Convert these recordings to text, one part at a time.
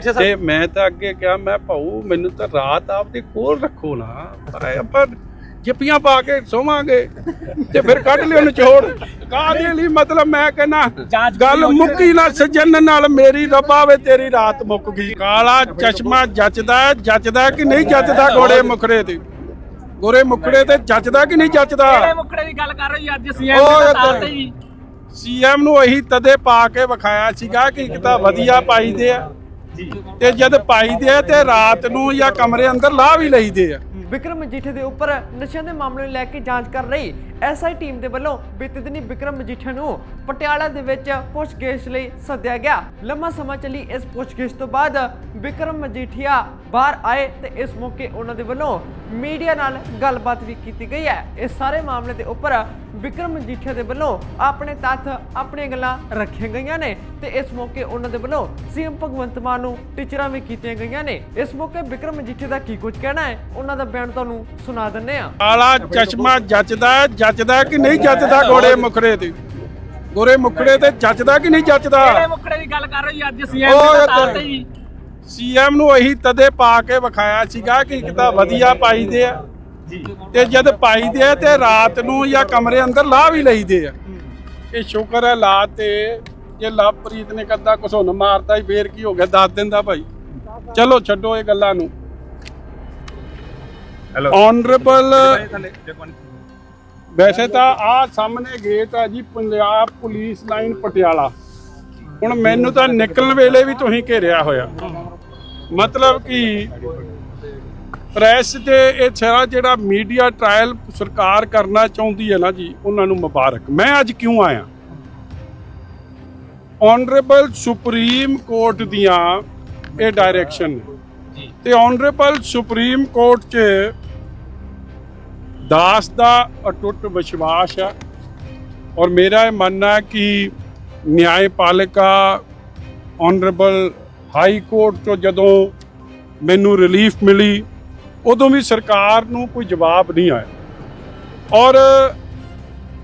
ਤੇ ਸਾਹਿਬ ਮੈਂ ਤਾਂ ਅੱਗੇ ਕਿਹਾ ਮੈਂ ਭਾਊ ਮੈਨੂੰ ਤਾਂ ਰਾਤ ਆਪਦੇ ਕੋਲ ਰੱਖੋ ਨਾ ਪਰ ਆਪਾਂ ਜੱਪੀਆਂ ਪਾ ਕੇ ਸੋਵਾਂਗੇ ਤੇ ਫਿਰ ਕੱਢ ਲਿਓ ਨਿਚੋੜ। ਕਾਹਦੇ? ਲਈ ਮਤਲਬ ਮੈਂ ਕਹਿੰਦਾ ਗੱਲ ਮੁੱਕੀ ਨਾ ਸੱਜਣ ਨਾਲ ਮੇਰੀ ਰੱਬਾ ਵੇ ਤੇਰੀ ਰਾਤ ਮੁੱਕ ਗਈ। ਕਾਲਾ ਚਸ਼ਮਾ ਜੱਚਦਾ ਹੈ, ਜੱਚਦਾ ਹੈ ਕਿ ਨਹੀਂ ਜੱਚਦਾ ਗੋਰੇ ਮੁਖੜੇ ਤੇ? ਗੋਰੇ ਮੁਖੜੇ ਤੇ ਜੱਚਦਾ ਕਿ ਨਹੀਂ ਜੱਚਦਾ? ਕਿਹੜੇ ਮੁਕੜੇ ਦੀ ਗੱਲ ਕਰ ਰਹੇ ਜੀ ਅੱਜ ਸੀਐਮ ਉਹ ਦੇ ਸਾਥ ਤੇ ਜੀ। ਸੀਐਮ ਨੂੰ ਇਹੀ ਤਦੇ ਪਾ ਕੇ ਵਿਖਾਇਆ ਸੀਗਾ ਕਿ ਇੱਕ ਤਾਂ ਵਧੀਆ ਪਾਈਦੇ ਆ। ਤੇ ਜਦ ਪਾਈਦੇ ਆ ਤੇ ਰਾਤ ਨੂੰ ਜਾਂ ਕਮਰੇ ਅੰਦਰ ਲਾਹ ਵੀ ਲਈਦੇ ਆ। ਵਿਕਰਮ ਮਜੀਠੇ ਦੇ ਉੱਪਰ ਨਸ਼ਿਆਂ ਦੇ ਮਾਮਲੇ ਨੂੰ ਲੈ ਕੇ ਜਾਂਚ ਕਰ ਰਹੀ ਐਸਆਈ ਟੀਮ ਦੇ ਵੱਲੋਂ ਬੀਤੇ ਦਿਨੀ ਵਿਕਰਮ ਮਜੀਠੇ ਨੂੰ ਪਟਿਆਲਾ ਦੇ ਵਿੱਚ ਪੁੱਛਗਿੱਛ ਲਈ ਸੱਦਿਆ ਗਿਆ। ਲੰਮਾ ਸਮਾਂ ਚੱਲੀ ਇਸ ਪੁੱਛਗਿੱਛ ਤੋਂ ਬਾਅਦ ਵਿਕਰਮ ਮਜੀਠੀਆ ਬਾਹਰ ਆਏ ਤੇ ਇਸ ਮੌਕੇ ਉਹਨਾਂ ਦੇ ਵੱਲੋਂ ਮੀਡੀਆ ਨਾਲ ਗੱਲਬਾਤ ਵੀ ਕੀਤੀ ਗਈ ਹੈ। ਇਸ ਸਾਰੇ ਮਾਮਲੇ ਦੇ ਉੱਪਰ ਵਿਕਰਮ ਮਜੀਠੀਆ ਦੇ ਵੱਲੋਂ ਆਪਣੇ ਤੱਥ, ਆਪਣੀਆਂ ਗੱਲਾਂ ਰੱਖੀਆਂ ਗਈਆਂ ਨੇ ਤੇ ਇਸ ਮੌਕੇ ਉਹਨਾਂ ਦੇ ਵੱਲੋਂ ਸੀਐਮ ਭਗਵੰਤ ਮਾਨ ਨੂੰ ਟੀਚਰਾਂ ਵੀ ਕੀਤੀਆਂ ਗਈਆਂ ਨੇ। ਇਸ ਮੌਕੇ ਵਿਕਰਮ ਮਜੀਠੀਆ ਦਾ ਕੀ ਕੁਝ ਕਹਿਣਾ ਹੈ, ਉਹਨਾਂ ਦਾ ਬਿਆਨ ਤੁਹਾਨੂੰ ਸੁਣਾ ਦਿੰਨੇ ਆ ਕਾਲਾ ਚਸ਼ਮਾ ਜੱਚਦਾ ਹੈ, ਜੱਚਦਾ ਕਿ ਨਹੀਂ ਜੱਚਦਾ ਗੋਰੇ ਮੁਖੜੇ ਤੇ? ਗੋਰੇ ਮੁਖੜੇ ਤੇ ਜੱਚਦਾ ਕਿ ਨਹੀਂ ਜੱਚਦਾ? ਮੁਕੜੇ ਦੀ ਗੱਲ ਕਰ ਰਹੇ ਜੀ? ਅੱਜ ਸੀਐਮ ਦੇ ਸਾਥ ਤੇ ਜੀ। ਸੀਐਮ ਨੂੰ ਇਹੀ ਤਦੇ ਪਾ ਕੇ ਵਿਖਾਇਆ ਸੀਗਾ ਕਿ ਇੱਕ ਤਾਂ ਵਧੀਆ ਪਾਈਦੇ ਆ। ਤੇ ਜਦ ਪਾਈਦੇ ਆ ਤੇ ਰਾਤ ਨੂੰ ਜਾਂ ਕਮਰੇ ਅੰਦਰ ਲਾਹ ਵੀ ਲਈਦੇ ਆ। ਇਹ ਸ਼ੁਕਰ ਹੈ ਲਾ ਤੇ। ਜੇ ਲਵਪ੍ਰੀਤ ਨੇ ਕੱਦਾ ਘਸੁੰਨ ਮਾਰਤਾ ਹੀ ਫੇਰ ਕੀ ਹੋ ਗਿਆ? ਦੱਸ ਦਿੰਦਾ ਭਾਈ। ਚਲੋ ਛੱਡੋ ਇਹ ਗੱਲਾਂ ਨੂੰ। ਹੈਲੋ ਆਨਰੇਬਲ ਵੈਸੇ ਤਾਂ ਆ ਸਾਹਮਣੇ ਗੇਟ ਆ ਜੀ ਪੰਜਾਬ ਪੁਲਿਸ ਲਾਈਨ ਪਟਿਆਲਾ। ਹੁਣ ਮੈਨੂੰ ਤਾਂ ਨਿਕਲਣ ਵੇਲੇ ਵੀ ਤੁਸੀਂ ਘੇਰਿਆ ਹੋਇਆ। ਮਤਲਬ ਕਿ ਪ੍ਰੈਸ ਤੇ ਇਹ ਸਾਰਾ ਜਿਹੜਾ ਮੀਡੀਆ ਟ੍ਰਾਇਲ ਸਰਕਾਰ ਕਰਨਾ ਚਾਹੁੰਦੀ ਹੈ ਨਾ ਜੀ ਉਹਨਾਂ ਨੂੰ ਮੁਬਾਰਕ। ਮੈਂ ਅੱਜ ਕਿਉਂ ਆਇਆ? ਆਨਰੇਬਲ ਸੁਪਰੀਮ ਕੋਰਟ ਦੀਆਂ ਇਹ ਡਾਇਰੈਕਸ਼ਨ ਤੇ ਆਨਰੇਬਲ ਸੁਪਰੀਮ ਕੋਰਟ 'ਚ ਦਾਸ ਦਾ ਅਟੁੱਟ ਵਿਸ਼ਵਾਸ ਹੈ ਔਰ ਮੇਰਾ ਇਹ ਮੰਨਣਾ ਹੈ ਕਿ ਨਿਆਂਪਾਲਿਕਾ ਆਨਰੇਬਲ ਹਾਈ ਕੋਰਟ ਤੋਂ ਜਦੋਂ ਮੈਨੂੰ ਰਿਲੀਫ ਮਿਲੀ, ਉਦੋਂ ਵੀ ਸਰਕਾਰ ਨੂੰ ਕੋਈ ਜਵਾਬ ਨਹੀਂ ਆਇਆ। ਔਰ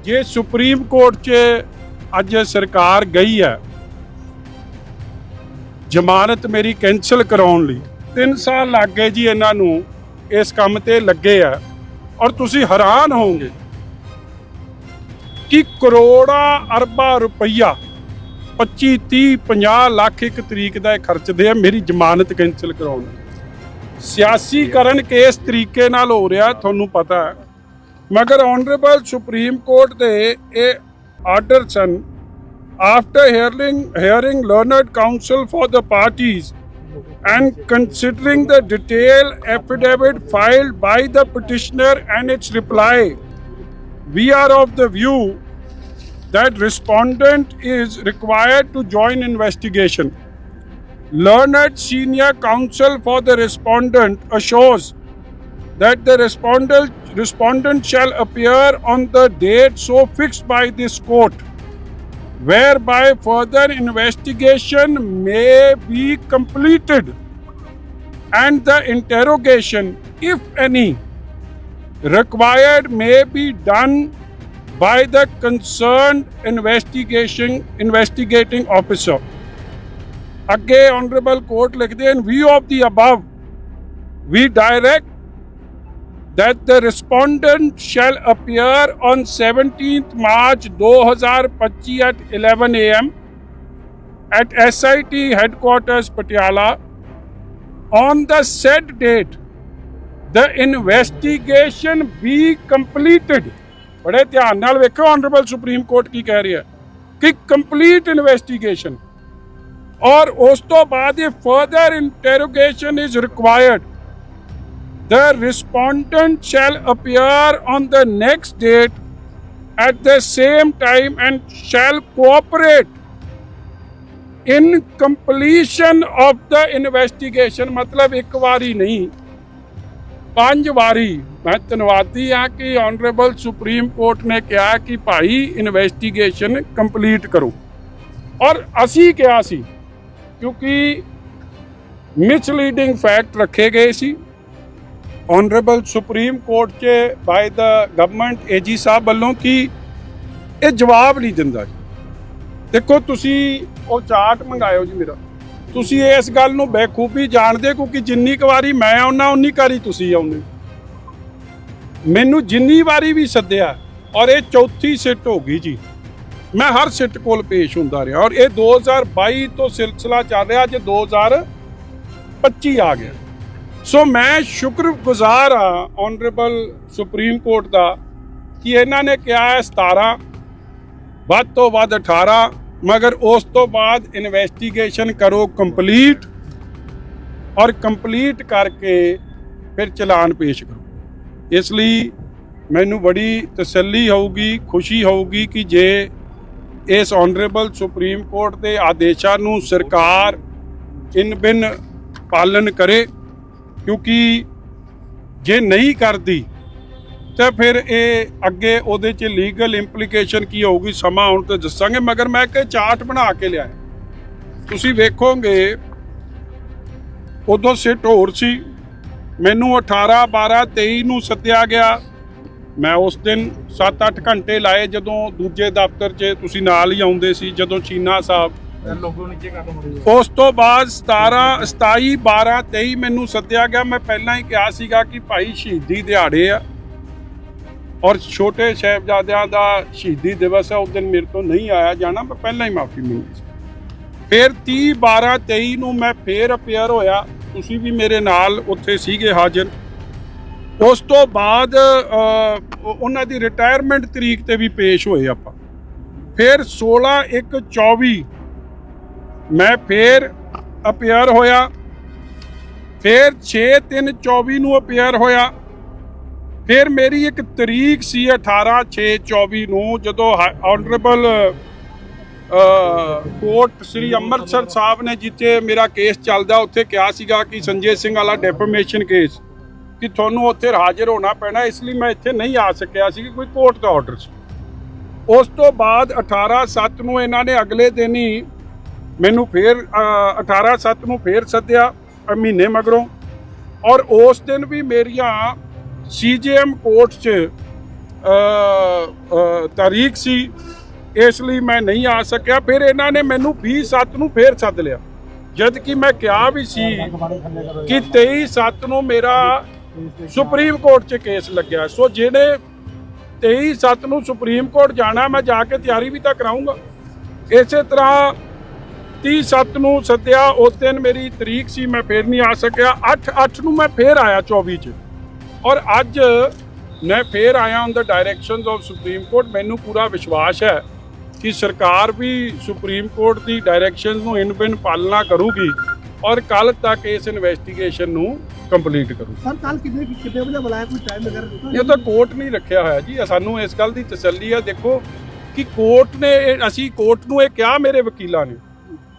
ਜੇ ਸੁਪਰੀਮ ਕੋਰਟ 'ਚ ਅੱਜ ਸਰਕਾਰ ਗਈ ਹੈ, ਜ਼ਮਾਨਤ ਮੇਰੀ ਕੈਂਸਲ ਕਰਾਉਣ ਲਈ 3 ਸਾਲ ਲੱਗ ਗਏ ਜੀ ਇਹਨਾਂ ਨੂੰ, ਇਸ ਕੰਮ ਤੇ ਲੱਗੇ ਆ। ਔਰ ਤੁਸੀਂ ਹੈਰਾਨ ਹੋਵੋਗੇ ਕਿ ਕਰੋੜਾਂ ਅਰਬਾਂ ਰੁਪਈਆ 25 30 50 ਲੱਖ ਇੱਕ ਤਰੀਕ ਦਾ ਇਹ ਖਰਚਦੇ ਆ ਮੇਰੀ ਜ਼ਮਾਨਤ ਕੈਂਸਲ ਕਰਾਉਣ। ਸਿਆਸੀਕਰਨ ਕਿਸ ਤਰੀਕੇ ਨਾਲ ਹੋ ਰਿਹਾ, ਤੁਹਾਨੂੰ ਪਤਾ ਹੈ। ਮਗਰ ਆਨਰੇਬਲ ਸੁਪਰੀਮ ਕੋਰਟ ਦੇ ਇਹ ਆਰਡਰ ਸਨ, after hearing hearing learned counsel for the parties and considering the detailed affidavit filed by the petitioner and its reply we are of the view that respondent is required to join investigation. Learned senior counsel for the respondent assures that the respondent respondent shall appear on the date so fixed by this court whereby further investigation may be completed and the interrogation, if any, required may be done by the concerned investigation investigating officer. Again, Honorable Court, like in view of the above, we direct that the respondent shall appear on 17th March 2025 at 11 a.m. at SIT headquarters Patiala. On the said date, the investigation be completed. ਬੜੇ ਧਿਆਨ ਨਾਲ ਵੇਖੋ honourable supreme court ਕੀ ਕਹਿ ਰਿਹਾ ਕਿ complete investigation ਔਰ ਉਸ ਤੋਂ ਬਾਅਦ ਇਹ further interrogation is required the respondent shall appear on the next date at the same time and shall cooperate in completion of the investigation ਮਤਲਬ ਇੱਕ ਵਾਰੀ ਨਹੀਂ ਪੰਜ ਵਾਰੀ ਮੈਂ ਧੰਨਵਾਦੀ ਹਾਂ ਕਿ ਆਨਰੇਬਲ ਸੁਪਰੀਮ ਕੋਰਟ ਨੇ ਕਿਹਾ ਕਿ ਭਾਈ ਇਨਵੈਸਟੀਗੇਸ਼ਨ ਕੰਪਲੀਟ ਕਰੋ ਔਰ ਅਸੀਂ ਕਿਹਾ ਸੀ ਕਿਉਂਕਿ ਮਿਸਲੀਡਿੰਗ ਫੈਕਟ ਰੱਖੇ ਗਏ ਸੀ ਆਨਰੇਬਲ ਸੁਪਰੀਮ ਕੋਰਟ 'ਚ ਬਾਈ ਦਾ ਗਵਰਨਮੈਂਟ ਏਜੀ ਸਾਹਿਬ ਵੱਲੋਂ ਕਿ ਇਹ ਜਵਾਬ ਨਹੀਂ ਦਿੰਦਾ ਜੀ। ਦੇਖੋ ਤੁਸੀਂ ਉਹ ਚਾਰਟ ਮੰਗਾਇਓ ਜੀ ਮੇਰਾ। ਤੁਸੀਂ ਇਸ ਗੱਲ ਨੂੰ ਬੇਖੂਬੀ ਜਾਣਦੇ ਕਿਉਂਕਿ ਜਿੰਨੀ ਕੁ ਵਾਰੀ ਮੈਂ ਆਉਣਾ ਉਨੀ ਵਾਰੀ ਤੁਸੀਂ ਆਉਂਦੇ ਮੈਨੂੰ ਜਿੰਨੀ ਵਾਰੀ ਵੀ ਸੱਦਿਆ ਔਰ ਇਹ ਚੌਥੀ ਸਿੱਟ ਹੋ ਗਈ ਜੀ। ਮੈਂ ਹਰ ਸਿੱਟ ਕੋਲ ਪੇਸ਼ ਹੁੰਦਾ ਰਿਹਾ ਔਰ ਇਹ 2022 ਤੋਂ ਸਿਲਸਿਲਾ ਚੱਲ ਰਿਹਾ, ਅੱਜ 2025 ਆ ਗਿਆ। ਸੋ ਮੈਂ ਸ਼ੁਕਰਗੁਜ਼ਾਰ ਆ ਆਨਰੇਬਲ ਸੁਪਰੀਮ ਕੋਰਟ ਦਾ, ਕਿ ਇਹਨਾਂ ਨੇ ਕਿਹਾ ਹੈ 17 ਵੱਧ ਤੋਂ ਵੱਧ 18 ਮਗਰ ਉਸ ਤੋਂ ਬਾਅਦ ਇਨਵੈਸਟੀਗੇਸ਼ਨ ਕਰੋ ਕੰਪਲੀਟ ਔਰ ਕੰਪਲੀਟ ਕਰਕੇ ਫਿਰ ਚਲਾਨ ਪੇਸ਼ ਕਰੋ। ਇਸ ਲਈ ਮੈਨੂੰ ਬੜੀ ਤਸੱਲੀ ਹੋਊਗੀ, ਖੁਸ਼ੀ ਹੋਊਗੀ ਕਿ ਜੇ ਇਸ ਆਨਰੇਬਲ ਸੁਪਰੀਮ ਕੋਰਟ ਦੇ ਆਦੇਸ਼ਾਂ ਨੂੰ ਸਰਕਾਰ ਇਨ ਬਿਨ ਪਾਲਨ ਕਰੇ ਕਿਉਂਕਿ ਜੇ ਨਹੀਂ ਕਰਦੀ, ਤਾਂ ਫਿਰ ਇਹ ਅੱਗੇ ਉਹਦੇ 'ਚ ਲੀਗਲ ਇੰਪਲੀਕੇਸ਼ਨ ਕੀ ਹੋਊਗੀ, ਸਮਾਂ ਆਉਣ ਤੇ ਦੱਸਾਂਗੇ, ਮਗਰ ਮੈਂ ਇੱਕ ਚਾਰਟ ਬਣਾ ਕੇ ਲਿਆਇਆ। ਤੁਸੀਂ ਵੇਖੋਗੇ, ਉਦੋਂ ਸਿੱਟ ਹੋਰ ਸੀ। ਮੈਨੂੰ 18 12 23 ਨੂੰ ਸੱਦਿਆ ਗਿਆ। ਮੈਂ ਉਸ ਦਿਨ 7-8 ਘੰਟੇ ਲਾਏ ਜਦੋਂ ਦੂਜੇ ਦਫ਼ਤਰ 'ਚ ਤੁਸੀਂ ਨਾਲ ਹੀ ਆਉਂਦੇ ਸੀ, ਜਦੋਂ ਚੀਨਾ ਸਾਹਿਬ ਲੋਗੋ ਨੀਚੇ ਕਰ ਦੋ ਉਸ ਤੋਂ ਬਾਅਦ 17 27 12 23 ਮੈਨੂੰ ਸੱਦਿਆ ਗਿਆ। ਮੈਂ ਪਹਿਲਾਂ ਹੀ ਕਿਹਾ ਸੀਗਾ ਕਿ ਭਾਈ ਸ਼ਹੀਦੀ ਦਿਹਾੜੇ ਆ। ਔਰ ਛੋਟੇ ਸਾਹਿਬਜ਼ਾਦਿਆਂ ਦਾ ਸ਼ਹੀਦੀ ਦਿਵਸ ਹੈ ਉਸ ਦਿਨ ਮੇਰੇ ਤੋਂ ਨਹੀਂ ਆਇਆ ਜਾਣਾ, ਮੈਂ ਪਹਿਲਾਂ ਹੀ ਮਾਫੀ ਮੰਗੀ ਸੀ। ਫਿਰ 30 12 23 ਨੂੰ ਮੈਂ ਫੇਰ ਅਪੇਅਰ ਹੋਇਆ। ਤੁਸੀਂ ਵੀ ਮੇਰੇ ਨਾਲ ਉੱਥੇ ਸੀਗੇ ਹਾਜ਼ਰ। ਉਸ ਤੋਂ ਬਾਅਦ ਉਹਨਾਂ ਦੀ ਰਿਟਾਇਰਮੈਂਟ ਤਰੀਕ ਤੇ ਵੀ ਪੇਸ਼ ਹੋਏ ਆਪਾਂ। ਫਿਰ 16 1 24 ਮੈਂ ਫੇਰ ਅਪੀਅਰ ਹੋਇਆ। ਫਿਰ 6 3 24 ਨੂੰ ਅਪੀਅਰ ਹੋਇਆ। ਫਿਰ ਮੇਰੀ ਇੱਕ ਤਰੀਕ ਸੀ 18 6 24 ਨੂੰ ਜਦੋਂ ਆਨਰੇਬਲ ਕੋਰਟ ਸ੍ਰੀ ਅੰਮ੍ਰਿਤਸਰ ਸਾਹਿਬ ਨੇ ਜਿੱਥੇ ਮੇਰਾ ਕੇਸ ਚੱਲਦਾ, ਉੱਥੇ ਕਿਹਾ ਸੀਗਾ ਕਿ ਸੰਜੇ ਸਿੰਘ ਵਾਲਾ ਡੈਫਰਮੇਸ਼ਨ ਕੇਸ ਕਿ ਤੁਹਾਨੂੰ ਉੱਥੇ ਹਾਜ਼ਰ ਹੋਣਾ ਪੈਣਾ, ਇਸ ਲਈ ਮੈਂ ਇੱਥੇ ਨਹੀਂ ਆ ਸਕਿਆ ਸੀ ਕਿ ਕੋਈ ਕੋਰਟ ਦਾ ਆਰਡਰ ਸੀ। ਉਸ ਤੋਂ ਬਾਅਦ 18 7 ਨੂੰ ਇਹਨਾਂ ਨੇ ਅਗਲੇ ਦਿਨ ਹੀ ਮੈਨੂੰ ਫੇਰ 18 7 ਨੂੰ ਫੇਰ ਸੱਦਿਆ ਮਹੀਨੇ ਮਗਰੋਂ। ਔਰ ਉਸ ਦਿਨ ਵੀ ਮੇਰੀਆਂ ਸੀਜੀਐਮ ਕੋਰਟ 'ਚ ਤਾਰੀਖ ਸੀ। ਇਸ ਲਈ ਮੈਂ ਨਹੀਂ ਆ ਸਕਿਆ। ਫਿਰ ਇਹਨਾਂ ਨੇ ਮੈਨੂੰ 20 7 ਨੂੰ ਫੇਰ ਸੱਦ ਲਿਆ। ਜਦ ਕਿ ਮੈਂ ਕਿਹਾ ਵੀ ਸੀ ਕਿ 23 7 ਨੂੰ ਮੇਰਾ ਸੁਪਰੀਮ ਕੋਰਟ 'ਚ ਕੇਸ ਲੱਗਿਆ। ਸੋ ਜਿਹੜੇ 23 7 ਨੂੰ ਸੁਪਰੀਮ ਕੋਰਟ ਜਾਣਾ, ਮੈਂ ਜਾ ਕੇ ਤਿਆਰੀ ਵੀ ਤਾਂ ਕਰਾਉਂਗਾ ਇਸੇ ਤਰ੍ਹਾਂ 30 7 ਨੂੰ ਸੱਦਿਆ ਉਸ ਦਿਨ ਮੇਰੀ ਤਰੀਕ ਸੀ ਮੈਂ ਫੇਰ ਨਹੀਂ ਆ ਸਕਿਆ। 8 8 ਨੂੰ ਮੈਂ ਫੇਰ ਆਇਆ 24 ਚ। ਔਰ ਅੱਜ ਮੈਂ ਫੇਰ ਆਇਆ on the directions of supreme court ਮੈਨੂੰ ਪੂਰਾ ਵਿਸ਼ਵਾਸ ਹੈ ਕਿ ਸਰਕਾਰ ਵੀ ਸੁਪਰੀਮ ਕੋਰਟ ਦੀ ਡਾਇਰੈਕਸ਼ਨਸ ਨੂੰ ਇਨ ਬਿਨ ਪਾਲਣਾ ਕਰੂਗੀ ਔਰ ਕੱਲ ਤੱਕ ਇਸ ਇਨਵੈਸਟੀਗੇਸ਼ਨ ਨੂੰ ਕੰਪਲੀਟ ਕਰੂ ਸਰ ਕੱਲ ਕਿੰਨੇ ਕਿੰਨੇ ਵਜੇ ਬੁਲਾਇਆ ਕੋਈ ਟਾਈਮ ਵਗੈਰਾ ਇਹ ਤਾਂ ਕੋਰਟ ਨਹੀਂ ਰੱਖਿਆ ਹੋਇਆ ਜੀ। ਸਾਨੂੰ ਇਸ ਗੱਲ ਦੀ ਤਸੱਲੀ ਆ। ਦੇਖੋ ਕਿ ਕੋਰਟ ਨੇ ਅਸੀਂ ਕੋਰਟ ਨੂੰ ਇਹ ਕਿਹਾ ਮੇਰੇ ਵਕੀਲਾਂ ਨੇ।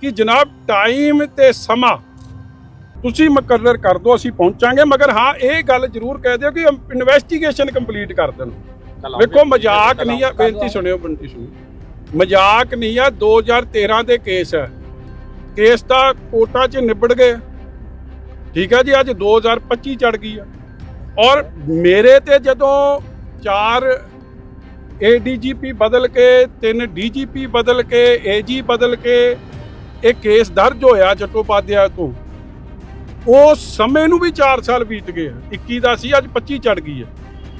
ਕਿ ਜਨਾਬ ਟਾਈਮ ਤੇ ਸਮਾਂ ਤੁਸੀਂ ਮੁਕਰਰ ਕਰ ਦਿਓ ਅਸੀਂ ਪਹੁੰਚਾਂਗੇ। ਮਗਰ ਹਾਂ ਇਹ ਗੱਲ ਜ਼ਰੂਰ ਕਹਿ ਦਿਓ ਕਿ ਇਨਵੈਸਟੀਗੇਸ਼ਨ ਕੰਪਲੀਟ ਕਰ ਦੇਣ। ਵੇਖੋ ਮਜ਼ਾਕ ਨਹੀਂ ਆ ਬੇਨਤੀ ਸੁਣਿਓ ਬੇਨਤੀ ਸੁਣਿਓ। ਮਜ਼ਾਕ ਨਹੀਂ ਆ 2013 ਦੇ ਕੇਸ ਹੈ ਕੇਸ ਤਾਂ ਕੋਰਟਾਂ 'ਚ ਨਿਬੜ ਗਏ ਠੀਕ ਹੈ ਜੀ ਅੱਜ 2025 ਚੜ ਗਈ ਆ। ਔਰ ਮੇਰੇ ਤੇ ਜਦੋਂ ਚਾਰ ਏਡੀਜੀਪੀ ਬਦਲ ਕੇ ਤਿੰਨ ਡੀਜੀਪੀ ਬਦਲ ਕੇ ਏਜੀ ਬਦਲ ਕੇ ਇਹ ਕੇਸ ਦਰਜ ਹੋਇਆ ਚਟੋਪਾਧਿਆ ਤੋਂ ਉਸ ਸਮੇਂ ਨੂੰ ਵੀ 4 ਸਾਲ ਬੀਤ ਗਏ ਆ। 21 ਦਾ ਸੀ ਅੱਜ 25 ਚੜ ਗਈ ਹੈ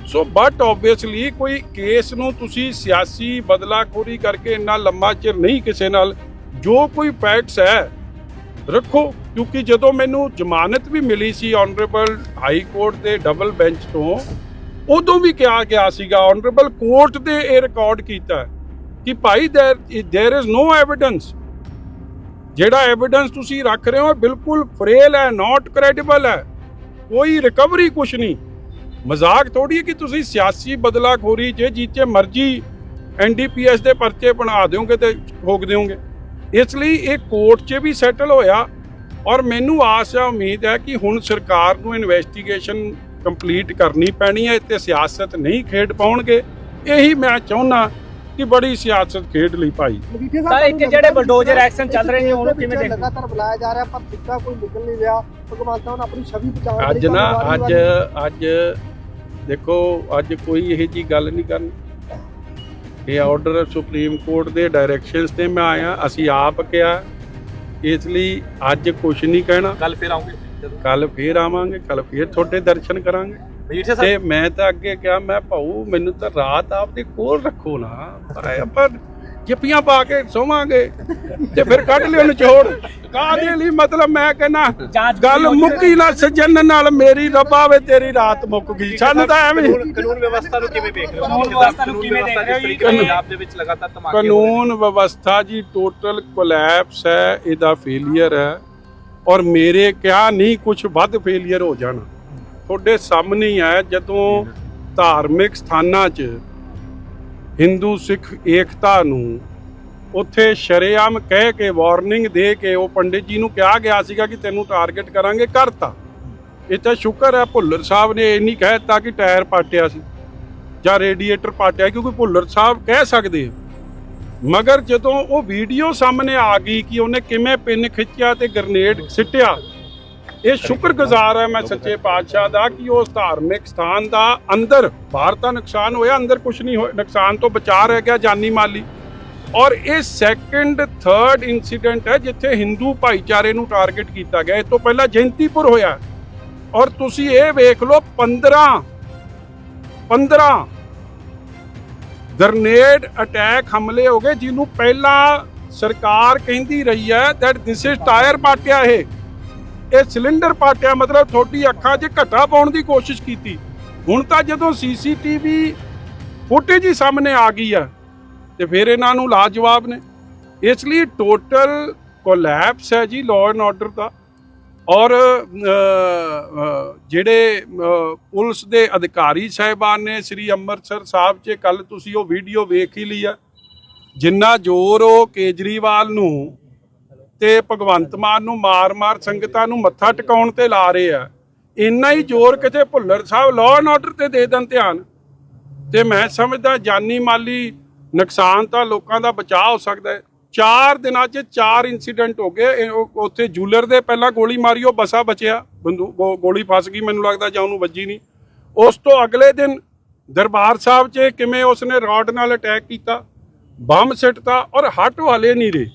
ਸੋ ਬਟ ਆਬਵੀਅਸਲੀ ਕੋਈ ਕੇਸ ਨੂੰ ਤੁਸੀਂ ਸਿਆਸੀ ਬਦਲਾਖੋਰੀ ਕਰਕੇ ਇੰਨਾ ਲੰਮਾ ਚਿਰ ਨਹੀਂ ਕਿਸੇ ਨਾਲ ਜੋ ਕੋਈ ਫੈਕਟਸ ਹੈ ਰੱਖੋ ਕਿਉਂਕਿ ਜਦੋਂ ਮੈਨੂੰ ਜ਼ਮਾਨਤ ਵੀ ਮਿਲੀ ਸੀ ਆਨਰੇਬਲ ਹਾਈ ਕੋਰਟ ਦੇ ਡਬਲ ਬੈਂਚ ਤੋਂ ਉਦੋਂ ਵੀ ਕਿਹਾ ਗਿਆ ਸੀਗਾ ਆਨਰੇਬਲ ਕੋਰਟ ਦੇ ਇਹ ਰਿਕਾਰਡ ਕੀਤਾ ਹੈ ਕਿ ਭਾਈ there there is no evidence ਜਿਹੜਾ ਐਵੀਡੈਂਸ ਤੁਸੀਂ ਰੱਖ ਰਹੇ ਹੋ ਬਿਲਕੁਲ ਫਰੇਲ ਹੈ ਨਾਟ ਕ੍ਰੈਡੀਬਲ ਹੈ। ਕੋਈ ਰਿਕਵਰੀ ਕੁਛ ਨਹੀਂ। ਮਜ਼ਾਕ ਥੋੜੀ ਹੈ ਕਿ ਤੁਸੀਂ ਸਿਆਸੀ ਬਦਲਾਖੋਰੀ ਜੇ ਜੀਚੇ ਮਰਜ਼ੀ ਐਨਡੀਪੀਐਸ ਦੇ ਪਰਚੇ ਬਣਾ ਦਿਓਗੇ ਤੇ ਠੋਕ ਦਿਓਗੇ। ਇਸ ਲਈ ਇਹ ਕੋਰਟ 'ਚ ਵੀ ਸੈਟਲ ਹੋਇਆ ਔਰ ਮੈਨੂੰ ਆਸ ਹੈ ਉਮੀਦ ਹੈ ਕਿ ਹੁਣ ਸਰਕਾਰ ਨੂੰ ਇਨਵੈਸਟੀਗੇਸ਼ਨ ਕੰਪਲੀਟ ਕਰਨੀ ਪੈਣੀ ਹੈ, ਇੱਥੇ ਸਿਆਸਤ ਨਹੀਂ ਖੇਡ ਪਾਉਣਗੇ। ਇਹੀ ਮੈਂ ਚਾਹੁੰਦਾ ਕਿ ਬੜੀ ਸਿਆਸਤ ਖੇਡ ਲਈ ਭਾਈ। ਸਰ, ਇੱਕ ਜਿਹੜੇ bulldozer action ਚੱਲ ਰਹੇ ਨੇ, ਉਹਨੂੰ ਕਿਵੇਂ ਦੇਖਦੇ? ਲਗਾਤਾਰ ਬੁਲਾਇਆ ਜਾ ਰਿਹਾ ਪਰ ਸਿੱਕਾ ਕੋਈ ਨਿਕਲ ਨਹੀਂ ਰਿਹਾ। ਭਗਵੰਤ ਮਾਨ ਆਪਣੀ ਛਵੀ ਬਚਾਉਣ ਲਈ ਅੱਜ ਨਾ ਅੱਜ ਅੱਜ ਦੇਖੋ ਅੱਜ ਕੋਈ ਇਹੋ ਜੀ ਗੱਲ ਨਹੀਂ ਕਰਨੀ। ਇਹ ਆਰਡਰ ਸੁਪਰੀਮ ਕੋਰਟ ਦੇ ਡਾਇਰੈਕਸ਼ਨਸ ਤੇ ਮੈਂ ਆਇਆ ਅਸੀਂ ਆਪ ਕਿਹਾ ਇਸ ਲਈ ਅੱਜ ਕੁਝ ਨਹੀਂ ਕਹਿਣਾ। ਕੱਲ ਫਿਰ ਆਉਂਗੇ। ਕੱਲ ਫੇਰ ਆਵਾਂਗੇ ਕੱਲ ਫੇਰ ਤੁਹਾਡੇ ਦਰਸ਼ਨ ਕਰਾਂਗੇ। ਮਜੀਠੀਆ ਤੇ ਸਾਹਿਬ ਮੈਂ ਤਾਂ ਅੱਗੇ ਕਿਹਾ ਮੈਂ ਭਾਊ ਮੈਨੂੰ ਤਾਂ ਰਾਤ ਆਪਦੇ ਕੋਲ ਰੱਖੋ ਨਾ। ਪਰ ਆਪਾਂ ਜੱਪੀਆਂ ਪਾ ਕੇ ਸੋਵਾਂਗੇ ਤੇ ਫਿਰ ਕੱਢ ਲਿਓ ਨਿਚੋੜ ਕਾਹਦੇ ਲਈ? ਮਤਲਬ ਮੈਂ ਕਹਿੰਦਾ ਜਾਂਚ ਗੱਲ ਮੁੱਕੀ ਨਾ ਸੱਜਣ ਨਾਲ ਮੇਰੀ ਰੱਬਾ ਵੇ ਤੇਰੀ ਰਾਤ ਮੁੱਕ ਗਈ। ਸਾਨੂੰ ਤਾਂ ਐਵੇਂ ਕਾਨੂੰਨ ਵਿਵਸਥਾ ਨੂੰ ਕਿਵੇਂ ਦੇਖ ਰਹੇ ਹੋ? ਕਾਨੂੰਨ ਵਿਵਸਥਾ ਨੂੰ ਕਿਵੇਂ ਦੇਖ ਰਹੇ ਹੋ ਜੀ? ਪੰਜਾਬ ਦੇ ਵਿੱਚ ਲਗਾਤਾਰ ਧਮਾਕੇ ਹੋ ਰਹੇ ਕਾਨੂੰਨ ਵਿਵਸਥਾ ਜੀ ਟੋਟਲ ਕੋਲੈਪਸ ਹੈ ਇਹਦਾ ਫੇਲਿਅਰ ਹੈ। ਔਰ ਮੇਰੇ ਕਿਹਾ ਨਹੀਂ ਕੁਝ ਵੱਧ ਫੇਲਿਅਰ ਹੋ ਜਾਣਾ। ਤੁਹਾਡੇ ਸਾਹਮਣੇ ਹੀ ਹੈ ਜਦੋਂ ਧਾਰਮਿਕ ਸਥਾਨਾਂ 'ਚ ਹਿੰਦੂ ਸਿੱਖ ਏਕਤਾ ਨੂੰ ਉੱਥੇ ਸ਼ਰੇਆਮ ਕਹਿ ਕੇ ਵਾਰਨਿੰਗ ਦੇ ਕੇ ਉਹ ਪੰਡਿਤ ਜੀ ਨੂੰ ਕਿਹਾ ਗਿਆ ਸੀਗਾ ਕਿ ਤੈਨੂੰ ਟਾਰਗੇਟ ਕਰਾਂਗੇ ਕਰਤਾ ਇਹ ਤਾਂ ਸ਼ੁਕਰ ਹੈ, ਭੁੱਲਰ ਸਾਹਿਬ ਨੇ ਇਹ ਨਹੀਂ ਕਹਿ ਦਿੱਤਾ ਕਿ ਟਾਇਰ ਪਾਟਿਆ ਸੀ ਜਾਂ ਰੇਡੀਏਟਰ ਪਾਟਿਆ, ਕਿਉਂਕਿ ਭੁੱਲਰ ਸਾਹਿਬ ਕਹਿ ਸਕਦੇ ਮਗਰ ਜਦੋਂ ਉਹ ਵੀਡੀਓ ਸਾਹਮਣੇ ਆ ਗਈ ਕਿ ਉਹਨੇ ਕਿਵੇਂ ਪਿੰਨ ਖਿੱਚਿਆ ਤੇ ਗ੍ਰਨੇਡ ਸਿੱਟਿਆ ਇਹ ਸ਼ੁਕਰਗੁਜ਼ਾਰ ਹੈ ਮੈਂ ਸੱਚੇ ਪਾਤਸ਼ਾਹ ਦਾ ਕਿ ਉਸ ਧਾਰਮਿਕ ਸਥਾਨ ਦਾ ਅੰਦਰ ਬਾਹਰ ਤਾਂ ਨੁਕਸਾਨ ਹੋਇਆ ਅੰਦਰ ਕੁਝ ਨਹੀਂ ਹੋਇਆ ਨੁਕਸਾਨ ਤੋਂ ਬਚਾ ਰਹਿ ਗਿਆ ਜਾਨੀ ਮਾਲੀ। ਔਰ ਇਹ ਸੈਕੰਡ ਥਰਡ ਇਨਸੀਡੈਂਟ ਹੈ ਜਿੱਥੇ ਹਿੰਦੂ ਭਾਈਚਾਰੇ ਨੂੰ ਟਾਰਗੇਟ ਕੀਤਾ ਗਿਆ। ਇਹ ਤੋਂ ਪਹਿਲਾਂ ਜੈਂਤੀਪੁਰ ਹੋਇਆ। ਔਰ ਤੁਸੀਂ ਇਹ ਵੇਖ ਲਓ 15 15 ਗ੍ਰਨੇਡ ਅਟੈਕ ਹਮਲੇ ਹੋ ਗਏ ਜਿਹਨੂੰ ਪਹਿਲਾਂ ਸਰਕਾਰ ਕਹਿੰਦੀ ਰਹੀ ਹੈ ਦੈਟ ਥਿਸ ਇਜ਼ ਟਾਇਰ ਪਾਟਿਆ ਇਹ। ਇਹ ਸਿਲੰਡਰ ਪਾਟਿਆ, ਮਤਲਬ ਤੁਹਾਡੀ ਅੱਖਾਂ 'ਚ ਘਟਾ ਪਾਉਣ ਦੀ ਕੋਸ਼ਿਸ਼ ਕੀਤੀ। ਹੁਣ ਤਾਂ ਜਦੋਂ ਸੀਸੀਟੀਵੀ ਫੁਟੇਜ ਹੀ ਸਾਹਮਣੇ ਆ ਗਈ ਆ, ਤੇ ਫਿਰ ਇਹਨਾਂ ਨੂੰ ਲਾਜਵਾਬ ਨੇ। ਇਸ ਲਈ ਟੋਟਲ ਕੋਲੈਪਸ ਹੈ ਜੀ ਲਾਅ ਐਂਡ ਆਰਡਰ ਦਾ। ਔਰ ਜਿਹੜੇ ਪੁਲਿਸ ਦੇ ਅਧਿਕਾਰੀ ਸਾਹਿਬਾਨ ਨੇ, ਸ੍ਰੀ ਅੰਮ੍ਰਿਤਸਰ ਸਾਹਿਬ 'ਚ ਕੱਲ ਤੁਸੀਂ ਉਹ ਵੀਡੀਓ ਵੇਖ ਹੀ ਲਈ ਆ। ਜਿੰਨਾ ਜ਼ੋਰ ਉਹ ਕੇਜਰੀਵਾਲ ਨੂੰ ਤੇ ਭਗਵੰਤ ਮਾਨ ਨੂੰ ਮਾਰ-ਮਾਰ ਸੰਗਤਾਂ ਨੂੰ ਮੱਥਾ ਟਿਕਾਉਣ ਤੇ ਲਾ ਰਹੇ ਆ। ਇੰਨਾ ਹੀ ਜ਼ੋਰ ਕਿਤੇ Bhullar Sahib law and order ਤੇ ਦੇ ਦੇਣ ਧਿਆਨ। ਤੇ ਮੈਂ ਸਮਝਦਾ ਜਾਨੀ ਮਾਲੀ ਨੁਕਸਾਨ ਤਾਂ ਲੋਕਾਂ ਦਾ ਬਚਾਅ ਹੋ ਸਕਦਾ ਹੈ। ਚਾਰ ਦਿਨਾਂ 'ਚ ਚਾਰ ਇਨਸੀਡੈਂਟ ਹੋ ਗਏ। ਉੱਥੇ ਜੂਲਰ ਦੇ ਪਹਿਲਾਂ ਗੋਲੀ ਮਾਰੀ, ਉਹ ਬਸਾ ਬਚਿਆ। ਬੰਦੂ ਗੋ- ਗੋਲੀ ਫਸ ਗਈ, ਮੈਨੂੰ ਲੱਗਦਾ ਜਾਂ ਉਹਨੂੰ ਵੱਜੀ ਨਹੀਂ। ਉਸ ਤੋਂ ਅਗਲੇ ਦਿਨ ਦਰਬਾਰ ਸਾਹਿਬ 'ਚ ਕਿਵੇਂ ਉਸਨੇ ਰॉड ਨਾਲ ਅਟੈਕ ਕੀਤਾ। ਬੰਬ ਸਿੱਟਤਾ ਔਰ ਹਟ ਹਲੇ ਨਹੀਂ ਰਹੇ।